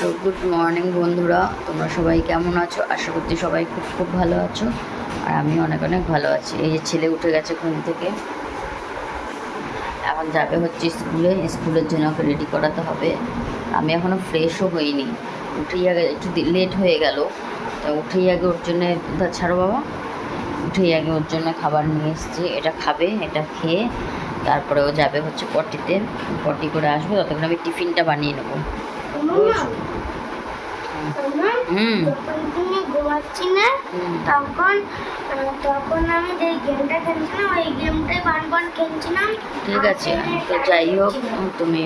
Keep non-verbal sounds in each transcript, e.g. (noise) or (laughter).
তো good morning বন্ধুরা। তোমরা সবাই কেমন আছো? আশা করছি সবাই খুব খুব ভালো আছো। আর আমি অনেক অনেক ভালো আছি। এই যে ছেলে উঠে গেছে ঘুম থেকে। এখন যাবে হচ্ছে স্কুলে। স্কুলের জন্য ওকে রেডি করাতে হবে। আমি এখনও ফ্রেশও হইনি। উঠেই আগে একটু লেট হয়ে গেল। তো উঠেই আগে ওর জন্য ছাড়ো বাবা। উঠেই আগে ওর জন্য খাবার নিয়ে এসেছি। এটা খাবে, এটা খেয়ে তারপরে ও যাবে হচ্ছে পটিতে। পটি করে আসবে। ততক্ষণ আমি টিফিনটা বানিয়ে নেব। হুম ঘুমাচ্ছি না তখন তখন আমি যে গেমটা খেলছিলাম ওই গেমটাই বান বান খেলছিলাম ঠিক আছে তো যাই হোক তুমি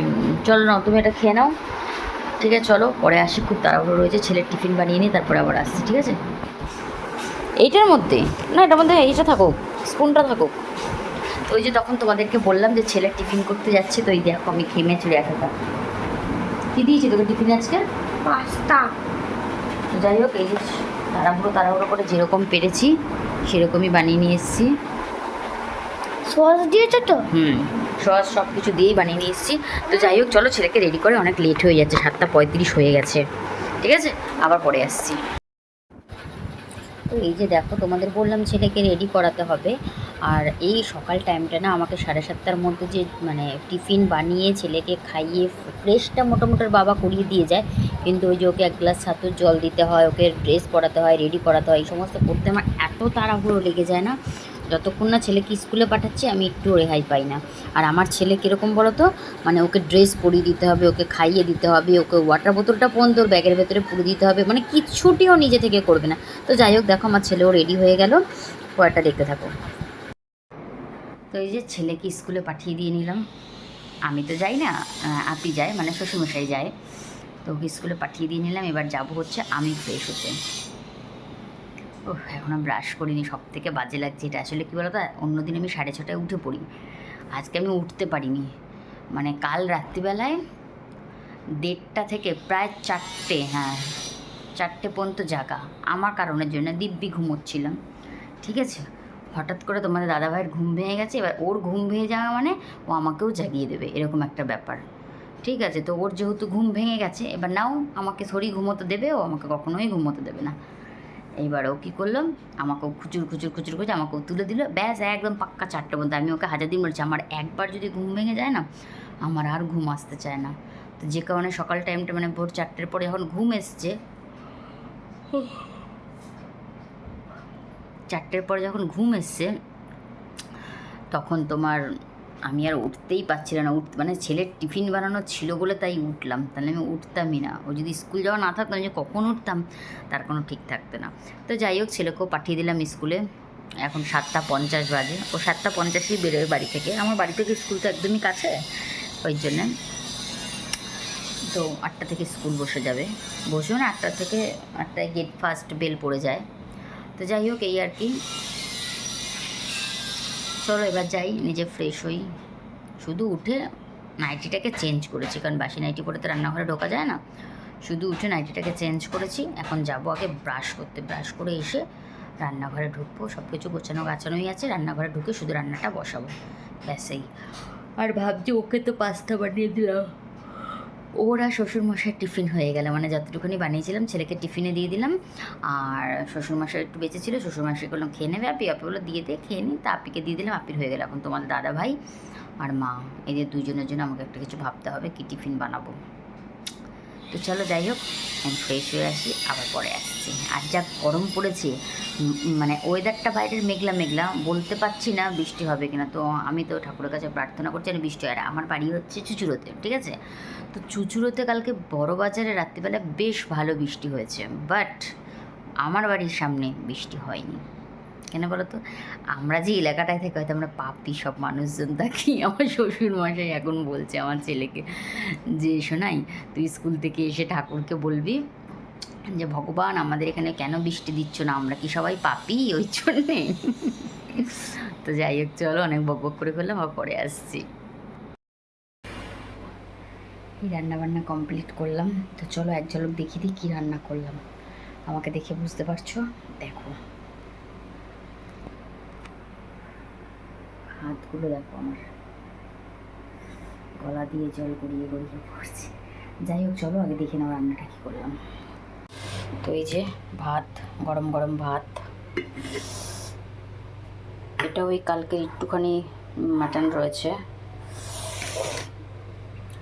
চলো না তুমি এটা খেয়ে নাও। ঠিক আছে চলো পরে আসি খুব তাড়াহুড়ো রয়েছে ছেলের টিফিন বানিয়ে নিই তারপরে আবার আসছি ঠিক আছে? এইটার মধ্যে? না এটার মধ্যে এইটা থাকুক স্পুনটা থাকুক। তো ওই যে তখন তোমাদেরকে বললাম যে ছেলে টিফিন করতে যাচ্ছে তো এই দেখো আমি খেমে চলে একাটা কী দিয়েছি তোকে টিফিন আজকে? পাস্তা। যাই হোক এই যে তাড়াহুড়ো তাড়াহুড়ো করে যেরকম পেরেছি সেরকমই বানিয়ে নিয়ে এসেছি। সস দিয়েছ তো? হুম সস সব কিছু দিয়েই বানিয়ে নিয়ে এসেছি। তো যাই হোক চলো ছেলেকে রেডি করে অনেক লেট হয়ে যাচ্ছে সাতটা পঁয়ত্রিশ হয়ে গেছে। ঠিক আছে? আবার পরে আসছি। তো এই যে দেখো তোমাদের বললাম ছেলেকে রেডি করাতে হবে। আর এই সকাল টাইমটা না আমাকে সাড়ে সাতটার মধ্যে যে মানে টিফিন বানিয়ে ছেলেকে খাইয়ে ফ্রেশটা মোটামুটি বাবা করিয়ে দিয়ে যায়। কিন্তু ওই যে ওকে এক গ্লাস ছাতুর জল দিতে হয়, ওকে ড্রেস পরাতে হয় রেডি করাতে হয়, এই সমস্ত করতে আমার এত তাড়াহুড়ো লেগে যায় না। যতক্ষণ না ছেলেকে স্কুলে পাঠাচ্ছি, আমি একটু রেহাই পাই না। আর আমার ছেলে কীরকম বলো তো মানে ওকে ড্রেস পরিয়ে দিতে হবে, ওকে খাইয়ে দিতে হবে, ওকে ওয়াটার বোতলটা পর্যন্ত ব্যাগের ভেতরে পুরে দিতে হবে। মানে কিচ্ছুটিও নিজে থেকে করবে না। তো যাই হোক, দেখো আমার ছেলেও রেডি হয়ে গেল। পরেরটা দেখতে থাকো। তো এই যে ছেলেকে স্কুলে পাঠিয়ে দিয়ে নিলাম। আমি তো যাই না আপি যায় মানে শ্বশুরমশাই যায়। তো ওকে স্কুলে পাঠিয়ে দিয়ে নিলাম, এবার যাব হচ্ছে আমি ফ্রেশ হতে। ও এখনও ব্রাশ করিনি সব থেকে বাজে লাগছে এটা। আসলে কী বলতো, অন্যদিন আমি সাড়ে ছটায় উঠে পড়ি। আজকে আমি উঠতে পারিনি। মানে কাল রাত্রিবেলায় দেড়টা থেকে প্রায় চারটে হ্যাঁ চারটে পর্যন্ত জাগা। আমার কারণের জন্য দিব্যি ঘুমোচ্ছিলাম। ঠিক আছে? হঠাৎ করে তোমাদের দাদাভাইয়ের ঘুম ভেঙে গেছে, এবার ওর ঘুম ভেঙে যাওয়া মানে ও আমাকেও জাগিয়ে দেবে, এরকম একটা ব্যাপার। ঠিক আছে, তো ওর যেহেতু ঘুম ভেঙে গেছে, এবার নাও আমাকে শরীর ঘুমোতে দেবে, ও আমাকে কখনোই ঘুমোতে দেবে না। এইবার ও কী করল আমাকেও খুচুর খুচুর খুচুর খুঁজে আমাকেও তুলে দিল, ব্যাস একদম পাক্কা চারটে মধ্যে আমি ওকে হাজার দিন বলছি, আমার একবার যদি ঘুম ভেঙে যায় না, আমার আর ঘুম আসতে চায় না। তো যে কারণে সকাল টাইমটা মানে ভোর চারটের পরে যখন ঘুম এসছে চারটের পরে যখন ঘুম এসছে, তখন তোমার আমি আর উঠতেই পারছিলাম না। উঠ মানে ছেলের টিফিন বানানো ছিল বলে তাই উঠলাম। তাহলে আমি উঠতামই না। ও যদি স্কুল যাওয়া না থাকতো, আমি যে কখন উঠতাম, তার কোনো ঠিক থাকতো না। তো যাই হোক, ছেলেকেও পাঠিয়ে দিলাম স্কুলে। এখন সাতটা পঞ্চাশ বাজে। ও সাতটা পঞ্চাশেই বেরোয় বাড়ি থেকে। আমার বাড়ি থেকে স্কুল তো একদমই কাছে, ওই জন্যে। তো আটটা থেকে স্কুল বসে যাবে। বসেও না, আটটা থেকে, আটটায় গেট ফার্স্ট বেল পড়ে যায়। তো যাই হোক, এই আর কি। চলো এবার যাই, নিজে ফ্রেশ হই। শুধু উঠে নাইটিটাকে চেঞ্জ করেছি, কারণ বাসি নাইটি পরে তো রান্নাঘরে ঢোকা যায় না। শুধু উঠে নাইটিটাকে চেঞ্জ করেছি, এখন যাব আগে ব্রাশ করতে। ব্রাশ করে এসে রান্নাঘরে ঢুকবো সব কিছু গোছানো গাছানোই আছে, রান্নাঘরে ঢুকে শুধু রান্নাটা বসাবো। ব্যাসেই আর ভাবছি ওকে তো পাস্তা বানিয়ে দিলাম। ওরা শ্বশুরমশাই টিফিন হয়ে গেল। মানে যতটুকুনি বানিয়েছিলাম, ছেলেকে টিফিনে দিয়ে দিলাম। আর শ্বশুরমশাই একটু বেঁচে ছিল, শ্বশুরমশাই করলাম খেয়ে নেবে আপি? আপি বলো দিয়ে দে, খেয়ে নিই তা আপিকে দিয়ে দিলাম, আপির হয়ে গেল এখন তোমার দাদা ভাই আর মা। এদের দুজনের জন্য আমাকে একটা কিছু ভাবতে হবে, কি টিফিন বানাবো। তো চলো যাই হোক ফ্রেশ হয়ে আসি, আবার পরে আসছি। আর যা গরম পড়েছে মানে ওয়েদারটা বাইরের মেঘলা মেঘলা, বলতে পারছি না বৃষ্টি হবে কিনা। তো আমি তো ঠাকুরের কাছে প্রার্থনা করছি আর বৃষ্টি আর আমার বাড়ি হচ্ছে চুচুড়োতে, ঠিক আছে? তো চুচুড়োতে কালকে বড় বাজারে রাত্রিবেলা বেশ ভালো বৃষ্টি হয়েছে বাট আমার বাড়ির সামনে বৃষ্টি হয়নি। কেন বলো তো আমরা যে এলাকাটায় থাকি, হয়তো আমরা পাপি সব মানুষজন থাকি। (laughs) আমার শ্বশুর মশাই এখন বলছে আমার ছেলেকে যে, শোনাই, তুই স্কুল থেকে এসে ঠাকুরকে বলবি যে, ভগবান, আমাদের এখানে কেন বৃষ্টি দিচ্ছ না? আমরা কি সবাই পাপি? ওই জন্যে। (laughs) তো যাই হোক, চলো, অনেক বক বক করে ফেললাম আর পরে আসছি। রান্না বান্না কমপ্লিট করলাম? তো চলো, এক ঝলক দেখিয়ে দিই কী রান্না করলাম। আমাকে দেখে বুঝতে পারছ? দেখো। হাতগুলো দেখো আমার। গলা দিয়ে জল গড়িয়ে গড়িয়ে পড়ছে। যাই হোক, চলো আগে দেখে নাও রান্নাটা কী করলাম। তো এই যে ভাত, গরম গরম ভাত। এটা ওই কালকে একটুখানি মাটন রয়েছে।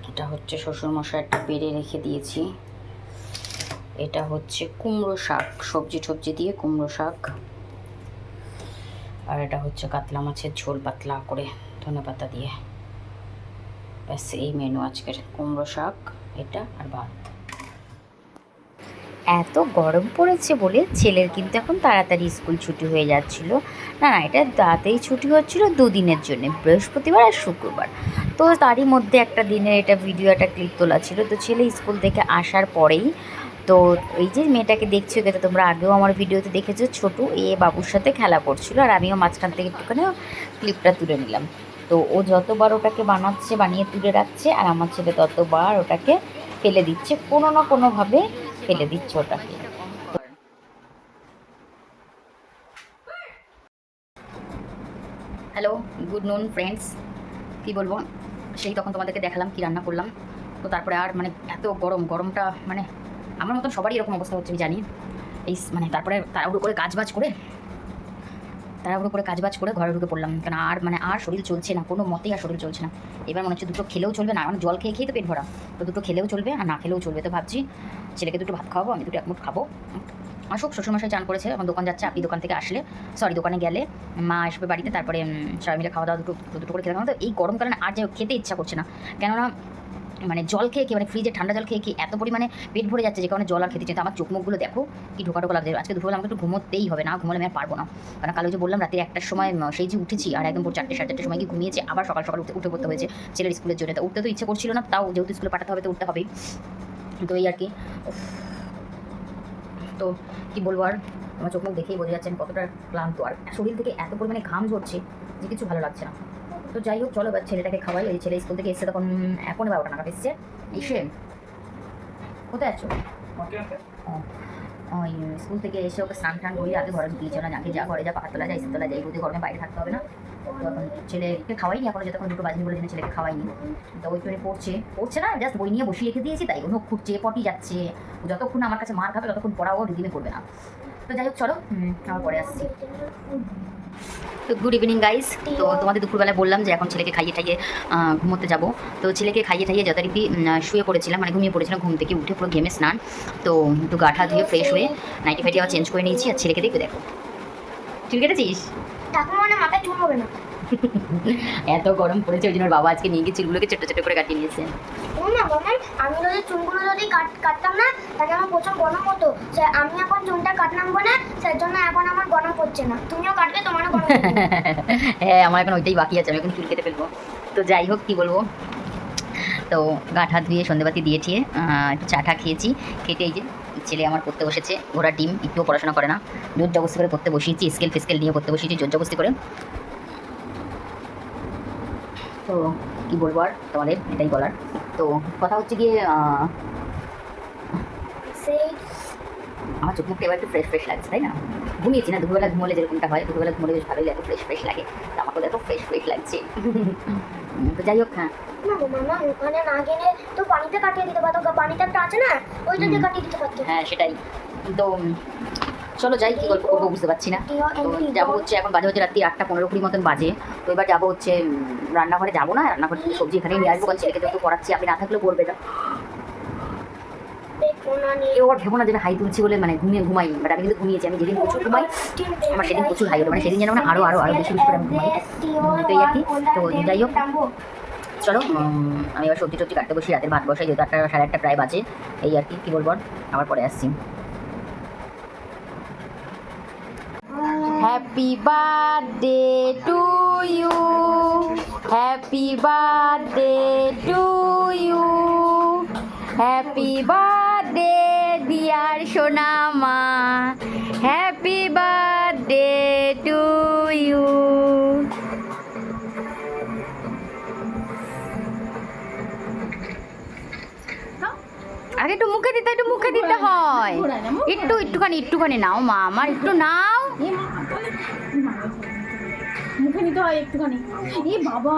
এটা হচ্ছে শ্বশুরমশাই একটা পেরে রেখে দিয়েছি। এটা হচ্ছে কুমড়ো শাক সবজি টবজি দিয়ে কুমড়ো শাক। আর এটা হচ্ছে কাতলা মাছের ঝোল পাতলা করে ধনে পাতা দিয়ে। ব্যাস, এই মেনু আজকের। কুমড়ো শাক, এটা আর ভাত। এত গরম পড়েছে বলে ছেলের কিন্তু এখন তাড়াতাড়ি স্কুল ছুটি হয়ে যাচ্ছিল। না না, এটা তাড়াতাড়ি ছুটি হচ্ছিল দুদিনের জন্য, বৃহস্পতিবার আর শুক্রবার। তো তারই মধ্যে একটা দিনের এটা ভিডিও একটা ক্লিপ তোলা ছিল। তো ছেলে স্কুল থেকে আসার পরেই তো এই যে মেয়েটাকে দেখছ, এটা তোমরা আগেও আমার ভিডিওতে দেখেছ, ছোটু এ বাবুর সাথে খেলা করছিল আর আমিও মাঝখান থেকে একটুখানি ক্লিপটা তুলে নিলাম। তো ও যতবার ওটাকে বানাচ্ছে, বানিয়ে তুলে রাখছে আর আমার ছেলে ততবার ওটাকে ফেলে দিচ্ছে, কোনো না কোনোভাবে ফেলে দিচ্ছে ওটাকে। হ্যালো গুড নুন ফ্রেন্ডস কী বলব? সেই তখন তোমাদেরকে দেখালাম কি রান্না করলাম। তো তারপরে আর মানে এত গরম, গরমটা মানে আমার মতন সবারই এরকম অবস্থা হচ্ছে, আমি জানি। এই মানে তারপরে তাড়াহুড়ো করে কাজ বাজ করে, তাড়াহুড়ো করে কাজ বাজ করে ঘরে ঢুকে পড়লাম, কেন আর মানে আর শরীর চলছে না, কোনো মতেই আর শরীর চলছে না। এবার মনে হচ্ছে দুটো খেলেও চলবে না মানে জল খেয়ে খেয়ে তো পেট ভরা। তো দুটো খেলেও চলবে আর না খেলেও চলবে তো ভাবছি, ছেলেকে দুটো ভাত খাওয়াবো, আমি দুটো এক মুঠ খাব। আসুক, শ্বশুরমশাই চান করেছে আমার দোকান যাচ্ছে, আপনি দোকান থেকে আসলে সরি দোকানে গেলে মা আসবে বাড়িতে, তারপরে সবাই মিলে খাওয়া দাওয়া দুটো দুটো করে খেতে তো এই গরমকালে আর হোক, খেতে ইচ্ছা করছে না। কেননা মানে জল খেয়ে খেয়ে মানে ফ্রিজে ঠান্ডা জল খেয়ে খেয়ে এত পরিমাণে পেট ভরে যাচ্ছে যে কারণে জল আর খেতে চাই আমার চোখ মুখগুলো দেখো কি ঢোকা ঢোকা লাগছে। আজকে দুপুরবেলা আমাকে একটু ঘুমোতেই হবে, না ঘুমোলে আমি আর পারব না। কারণ কালো যে বললাম রাতে একটার সময় সেই যে উঠেছি আর একদম চারটে, সাড়ে চারটের সময় গিয়ে ঘুমিয়েছে, আবার সকাল সকাল উঠে উঠে পড়তে হয়েছে ছেলের স্কুলের জন্য। তো উঠতে তো ইচ্ছে করছিল না, তাও যেহেতু স্কুলে পাঠাতে হবে তো উঠতে হবেই। তো এই আর কি। তো কি বলব আর? আমার চোখ মুখ দেখেই বোঝা যাচ্ছে আমি কতটা ক্লান্ত। আর শরীর থেকে এত পরিমাণে ঘাম ঝরছে যে কিছু ভালো লাগছে না। তো যাই হোক চলো এবার ছেলেটাকে খাওয়াই। এই ছেলে স্কুল থেকে এসে তখন এখন বারোটা নাগাদ এসছে। এসে কোথায় আছো? ওই স্কুল থেকে এসে ওকে স্নান টান করিয়ে আগে ঘরে ঢুকিয়েছে। না যাকে যা ঘরে যা পাহাড়তলা যা ইসতলা যাই বলতে গরমে বাইরে থাকতে হবে না। তো এখন ছেলেকে খাওয়াইনি এখনও যতক্ষণ দুটো বাজিনি বলে জন্য ছেলেকে খাওয়াইনি। তো ওই করে পড়ছে। পড়ছে না জাস্ট বই নিয়ে বসিয়ে রেখে দিয়েছি তাই নখ খুঁজছে পটি যাচ্ছে। যতক্ষণ আমার কাছে মার খাবে ততক্ষণ পড়াও রিদিমে করবে না। তো যাই হোক চলো আবার পরে আসছি। তো গুড ইভিনিং গাইস তো তোমাদের দুপুরবেলায় বললাম যে এখন ছেলেকে খাইয়ে আহ, ঘুমোতে যাব। তো ছেলেকে খাইয়ে খাইয়ে যথারীতি শুয়ে পড়েছিলাম মানে ঘুমিয়ে পড়েছিলাম ঘুম থেকে উঠে পুরো ঘেমে স্নান। তো একটু গাঠা ধুয়ে ফ্রেশ হয়ে নাইটি ফাইটি আবার চেঞ্জ করে নিয়েছি আর ছেলেকে দেখে দেখো। চুল কেটেছিস? মানে মাথায় চুল হবে না। (laughs) এত গরম পড়েছে ওই জন্য বাবা আজকে নিয়ে গিয়ে চুলগুলোকে ছোটো ছোটো করে কাটিয়ে নিয়েছে। ও না মামা আমি যদি চুলগুলো যদি কাট কাটতাম না তাহলে আমার প্রচুর গরম হতো। আমি এখন চুলটা কাটলাম বলে সেই জন্য এখন পড়ছে না। তুমিও কাটবে তোমারও (laughs) হ্যাঁ আমার এখন ওইটাই বাকি আছে আমি এখন চুল কেটে ফেলব। তো যাই হোক কী বলব? তো হাত ধুয়ে সন্ধ্যেবাতি দিয়ে ঠিয়ে একটু চা টা খেয়েছি। খেতে এই যে ছেলে আমার পড়তে বসেছে ঘোড়া ডিম একটুও পড়াশোনা করে না। জোর জবস্তি করে পড়তে বসিয়েছি স্কেল ফিস্কেল নিয়ে পড়তে বসিয়েছি জোর জবস্তি করে। তো কি বলব আর তোমাদের এটাই বলার। তো কথা হচ্ছে গিয়ে সেই আমার চোখ মুখটা এবার একটু ফ্রেশ ফ্রেশ লাগছে তাই না? ঘুমিয়েছি না দুপুরবেলা ঘুমোলে যেরকমটা হয় দুপুরবেলা ঘুমোলে বেশ ভালোই লাগে ফ্রেশ ফ্রেশ লাগে। তো আমাকেও দেখো ফ্রেশ ফ্রেশ লাগছে। তো যাই হোক হ্যাঁ। না গো মামা ওখানে না গেলে তো পানিতে কাটিয়ে দিতে পারতো পানিতে একটা আছে না ওইটা দিয়ে। কাটিয়ে দিতে পারতো। হ্যাঁ সেটাই। তো চলো যাই কি গল্প করব বুঝতে পারছি না। তো যাব হচ্ছে এখন বাজে হচ্ছে রাত্রি আটটা পনেরো কুড়ি মতন বাজে। তো এবার যাব হচ্ছে রান্নাঘরে যাব না রান্নাঘর থেকে সবজি এখানেই নিয়ে আসব কারণ ছেলেকে যত পড়াচ্ছি আপনি না থাকলেও করবে না। কেউ আর ভেবো না যেটা হাই তুলছি বলে মানে ঘুমিয়ে ঘুমাই বাট আমি কিন্তু ঘুমিয়েছি আমি যেদিন প্রচুর ঘুমাই আমার সেদিন প্রচুর হাই ওঠে মানে সেদিন যেন না আরও আরও আরও বেশি বেশি করে আমি ঘুমাই তো এই আর কি তো যাই হোক চলো আমি এবার সবজি টবজি কাটতে বসি রাতের ভাত বসাই যেহেতু আটটা সাড়ে আটটা প্রায় বাজে এই আর কি কী বলব আর? আবার পরে আসছি happy birthday to you happy birthday to you happy birthday dear সোনামা হ্যাপি বার্থডে টু ইউ আগে একটু মুখে দিতে একটু মুখে দিতে হয়। একটু একটুখানি একটুখানি নাও মা আমার একটু নাও। মা, মুখে নিতে হয় একটুখানি। এ বাবা।